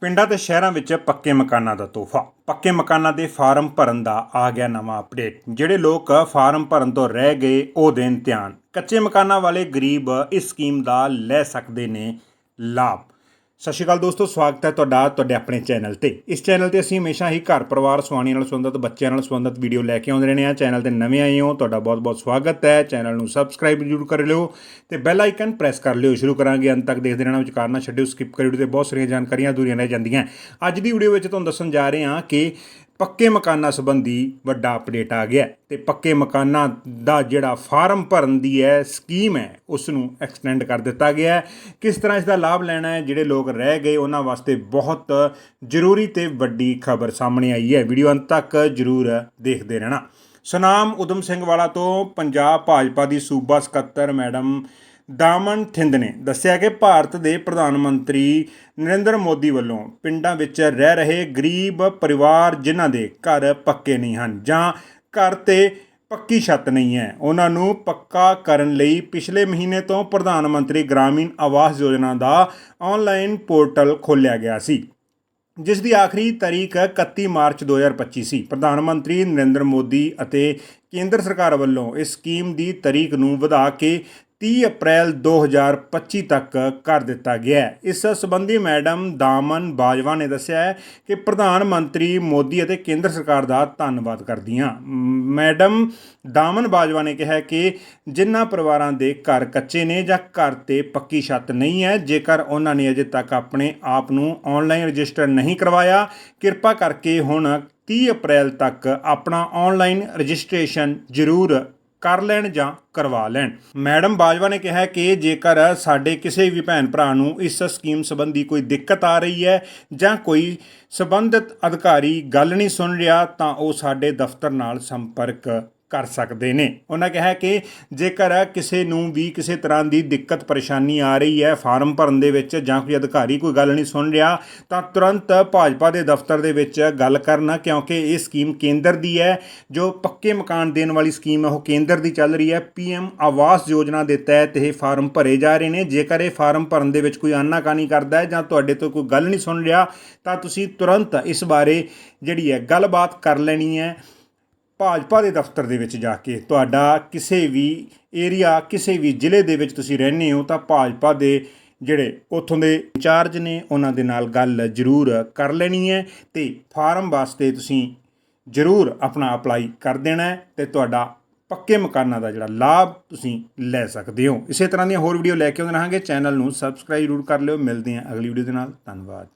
ਪਿੰਡਾਂ ਤੇ ਸ਼ਹਿਰਾਂ ਵਿੱਚ ਪੱਕੇ ਮਕਾਨਾਂ ਦਾ ਤੋਹਫਾ। ਪੱਕੇ ਮਕਾਨਾਂ ਦੇ ਫਾਰਮ ਭਰਨ ਦਾ ਆ ਗਿਆ ਨਵਾਂ ਅਪਡੇਟ। ਜਿਹੜੇ ਲੋਕ ਫਾਰਮ ਭਰਨ ਤੋਂ ਰਹਿ ਗਏ, ਉਹ ਦੇਣ ਧਿਆਨ। ਕੱਚੇ ਮਕਾਨਾਂ ਵਾਲੇ ਗਰੀਬ ਇਸ ਸਕੀਮ ਦਾ ਲੈ ਸਕਦੇ ਨੇ ਲਾਭ। ਸਤਿ ਸ਼੍ਰੀ ਅਕਾਲ ਦੋਸਤੋ, ਸਵਾਗਤ ਹੈ ਤੁਹਾਡਾ ਤੁਹਾਡੇ ਆਪਣੇ ਚੈਨਲ ਤੇ। ਇਸ ਚੈਨਲ ਤੇ ਅਸੀਂ ਹਮੇਸ਼ਾ ਹੀ ਘਰ ਪਰਿਵਾਰ, ਸਵਾਣੀ ਨਾਲ ਸੰਬੰਧਿਤ, ਬੱਚਿਆਂ ਨਾਲ ਸੰਬੰਧਿਤ ਵੀਡੀਓ ਲੈ ਕੇ ਆਉਂਦੇ ਰਹਿੰਦੇ ਹਾਂ। ਚੈਨਲ ਤੇ ਨਵੇਂ ਆਏ ਹੋ, ਤੁਹਾਡਾ ਬਹੁਤ-ਬਹੁਤ ਸਵਾਗਤ ਹੈ। ਚੈਨਲ ਨੂੰ ਸਬਸਕ੍ਰਾਈਬ ਜ਼ਰੂਰ ਕਰ ਲਿਓ ਤੇ ਬੈਲ ਆਈਕਨ ਪ੍ਰੈਸ ਕਰ ਲਿਓ। ਸ਼ੁਰੂ ਕਰਾਂਗੇ, ਅੰਤ ਤੱਕ ਦੇਖਦੇ ਰਹਿਣਾ ਵਿਚਕਾਰ ਨਾ ਛੱਡਿਓ ਸਕਿਪ ਕਰਿਓ ਤੇ ਬਹੁਤ ਸਾਰੀਆਂ ਜਾਣਕਾਰੀਆਂ ਅਧੂਰੀਆਂ ਰਹਿ ਜਾਂਦੀਆਂ। ਅੱਜ ਦੀ ਵੀਡੀਓ ਵਿੱਚ ਤੁਹਾਨੂੰ ਦੱਸਣ ਜਾ ਰਹੇ ਹਾਂ ਕਿ ਪੱਕੇ ਮਕਾਨਾਂ ਸੰਬੰਧੀ ਵੱਡਾ ਅਪਡੇਟ ਆ ਗਿਆ ਹੈ ਤੇ ਪੱਕੇ ਮਕਾਨਾਂ ਦਾ ਜਿਹੜਾ ਫਾਰਮ ਭਰਨ ਦੀ ਹੈ ਸਕੀਮ ਹੈ ਉਸ ਨੂੰ ਐਕਸਟੈਂਡ ਕਰ ਦਿੱਤਾ ਗਿਆ ਹੈ। ਕਿਸ ਤਰ੍ਹਾਂ ਇਸ ਦਾ ਲਾਭ ਲੈਣਾ ਹੈ, ਜਿਹੜੇ ਲੋਕ ਰਹਿ ਗਏ, ਉਹਨਾਂ ਵਾਸਤੇ ਬਹੁਤ ਜ਼ਰੂਰੀ ਤੇ ਵੱਡੀ ਖਬਰ ਸਾਹਮਣੇ ਆਈ ਹੈ। ਵੀਡੀਓ ਅੰਤ ਤੱਕ ਜ਼ਰੂਰ ਦੇਖਦੇ ਰਹਿਣਾ। ਸੁਨਾਮ ਉਦਮ ਸਿੰਘ ਵਾਲਾ ਤੋਂ ਪੰਜਾਬ ਭਾਜਪਾ ਦੀ ਸੂਬਾ ਸਕੱਤਰ ਮੈਡਮ ਦਾਮਨ ਥਿੰਦ ਨੇ ਦੱਸਿਆ ਕਿ ਭਾਰਤ ਦੇ ਪ੍ਰਧਾਨ ਮੰਤਰੀ ਨਰਿੰਦਰ ਮੋਦੀ ਵੱਲੋਂ ਪਿੰਡਾਂ ਵਿੱਚ ਰਹਿ ਰਹੇ ਗਰੀਬ ਪਰਿਵਾਰ ਜਿਨ੍ਹਾਂ ਦੇ ਘਰ ਪੱਕੇ ਨਹੀਂ ਹਨ ਜਾਂ ਘਰ ਤੇ ਪੱਕੀ ਛੱਤ ਨਹੀਂ ਹੈ, ਉਹਨਾਂ ਨੂੰ ਪੱਕਾ ਕਰਨ ਲਈ ਪਿਛਲੇ ਮਹੀਨੇ ਤੋਂ ਪ੍ਰਧਾਨ ਮੰਤਰੀ ਗ੍ਰਾਮੀਣ ਆਵਾਸ ਯੋਜਨਾ ਦਾ ਆਨਲਾਈਨ ਪੋਰਟਲ ਖੋਲ੍ਹਿਆ ਗਿਆ ਸੀ, ਜਿਸ ਦੀ ਆਖਰੀ ਤਾਰੀਖ 31 ਮਾਰਚ 2025 ਸੀ। ਪ੍ਰਧਾਨ ਮੰਤਰੀ ਨਰਿੰਦਰ ਮੋਦੀ ਅਤੇ ਕੇਂਦਰ ਸਰਕਾਰ ਵੱਲੋਂ ਇਸ ਸਕੀਮ ਦੀ ਤਾਰੀਖ ਨੂੰ ਵਧਾ ਕੇ 30 ਅਪ੍ਰੈਲ 2025 ਤੱਕ ਕਰ ਦਿੱਤਾ ਗਿਆ ਹੈ। ਇਸ ਸੰਬੰਧੀ ਮੈਡਮ ਦਾਮਨ ਬਾਜਵਾ ਨੇ ਦੱਸਿਆ ਹੈ ਕਿ ਪ੍ਰਧਾਨ ਮੰਤਰੀ ਮੋਦੀ ਅਤੇ ਕੇਂਦਰ ਸਰਕਾਰ ਦਾ ਧੰਨਵਾਦ ਕਰਦੀ ਹਾਂ ਮੈਡਮ ਦਾਮਨ ਬਾਜਵਾ ਨੇ ਕਿਹਾ ਕਿ ਜਿਨ੍ਹਾਂ ਪਰਿਵਾਰਾਂ ਦੇ ਘਰ ਕੱਚੇ ਨੇ ਜਾਂ ਘਰ ਤੇ ਪੱਕੀ ਛੱਤ ਨਹੀਂ ਹੈ, ਜੇਕਰ ਉਹਨਾਂ ਨੇ ਅਜੇ ਤੱਕ ਆਪਣੇ ਆਪ ਨੂੰ ਆਨਲਾਈਨ ਰਜਿਸਟਰ ਨਹੀਂ ਕਰਵਾਇਆ, ਕਿਰਪਾ ਕਰਕੇ ਹੁਣ 30 ਅਪ੍ਰੈਲ ਤੱਕ ਆਪਣਾ ਆਨਲਾਈਨ ਰਜਿਸਟ੍ਰੇਸ਼ਨ ਜ਼ਰੂਰ ਕਰ ਲੈਣ ਜਾਂ ਕਰਵਾ ਲੈਣ। ਮੈਡਮ ਬਾਜਵਾ ਨੇ ਕਿਹਾ ਕਿ ਜੇਕਰ ਸਾਡੇ ਕਿਸੇ ਵੀ ਭੈਣ ਭਰਾ ਨੂੰ ਇਸ ਸਕੀਮ ਸੰਬੰਧੀ ਕੋਈ ਦਿੱਕਤ ਆ ਰਹੀ ਹੈ ਜਾਂ ਕੋਈ ਸੰਬੰਧਿਤ ਅਧਿਕਾਰੀ ਗੱਲ ਨਹੀਂ ਸੁਣ ਰਿਹਾ, ਤਾਂ ਉਹ ਸਾਡੇ ਦਫ਼ਤਰ ਨਾਲ ਸੰਪਰਕ ਕਰ ਸਕਦੇ ਨੇ। ਉਹਨਾਂ ਕਿਹਾ ਕਿ ਜੇਕਰ ਕਿਸੇ ਨੂੰ ਵੀ ਕਿਸੇ ਤਰ੍ਹਾਂ ਦੀ ਦਿੱਕਤ, ਪਰੇਸ਼ਾਨੀ ਆ ਰਹੀ ਹੈ ਫਾਰਮ ਭਰਨ ਦੇ ਵਿੱਚ ਜਾਂ ਕੋਈ ਅਧਿਕਾਰੀ ਕੋਈ ਗੱਲ ਨਹੀਂ ਸੁਣ ਰਿਹਾ, ਤਾਂ ਤੁਰੰਤ ਭਾਜਪਾ ਦੇ ਦਫ਼ਤਰ ਦੇ ਵਿੱਚ ਗੱਲ ਕਰਨਾ, ਕਿਉਂਕਿ ਇਹ ਸਕੀਮ ਕੇਂਦਰ ਦੀ ਹੈ, ਜੋ ਪੱਕੇ ਮਕਾਨ ਦੇਣ ਵਾਲੀ ਸਕੀਮ ਹੈ, ਉਹ ਕੇਂਦਰ ਦੀ ਚੱਲ ਰਹੀ ਹੈ। ਪੀਐਮ ਆਵਾਸ ਯੋਜਨਾ ਦੇ ਤਹਿਤ ਇਹ ਫਾਰਮ ਭਰੇ ਜਾ ਰਹੇ ਨੇ। ਜੇਕਰ ਇਹ ਫਾਰਮ ਭਰਨ ਦੇ ਵਿੱਚ ਕੋਈ ਆਨਾਕਾਨੀ ਕਰਦਾ ਹੈ ਜਾਂ ਤੁਹਾਡੇ ਤੋਂ ਕੋਈ ਗੱਲ ਨਹੀਂ ਸੁਣ ਰਿਹਾ, ਤਾਂ ਤੁਸੀਂ ਤੁਰੰਤ ਇਸ ਬਾਰੇ ਜਿਹੜੀ ਹੈ ਗੱਲਬਾਤ ਕਰ ਲੈਣੀ ਹੈ। ਭਾਜਪਾ ਦੇ ਦਫ਼ਤਰ ਦੇ ਵਿੱਚ ਜਾ ਕੇ ਤੁਹਾਡਾ ਕਿਸੇ ਵੀ ਏਰੀਆ ਕਿਸੇ ਵੀ ਜ਼ਿਲ੍ਹੇ ਦੇ ਵਿੱਚ ਤੁਸੀਂ ਰਹਿੰਦੇ ਹੋ ਤਾਂ ਭਾਜਪਾ ਦੇ ਜਿਹੜੇ ਉੱਥੋਂ ਦੇ ਇੰਚਾਰਜ ਨੇ ਉਹਨਾਂ ਦੇ ਨਾਲ ਗੱਲ ਜ਼ਰੂਰ ਕਰ ਲੈਣੀ ਹੈ ਤੇ ਫਾਰਮ ਵਾਸਤੇ ਤੁਸੀਂ ਜ਼ਰੂਰ ਆਪਣਾ ਅਪਲਾਈ ਕਰ ਦੇਣਾ ਹੈ ਤੇ ਤੁਹਾਡਾ ਪੱਕੇ ਮਕਾਨਾਂ ਦਾ ਜਿਹੜਾ ਲਾਭ ਤੁਸੀਂ ਲੈ ਸਕਦੇ ਹੋ। ਇਸੇ ਤਰ੍ਹਾਂ ਦੀਆਂ ਹੋਰ ਵੀਡੀਓ ਲੈ ਕੇ ਆਉਂਦੇ ਰਹਾਂਗੇ। ਚੈਨਲ ਨੂੰ ਸਬਸਕ੍ਰਾਈਬ ਜ਼ਰੂਰ ਕਰ ਲਿਓ। ਮਿਲਦੇ ਹਾਂ ਅਗਲੀ ਵੀਡੀਓ ਦੇ ਨਾਲ। ਧੰਨਵਾਦ।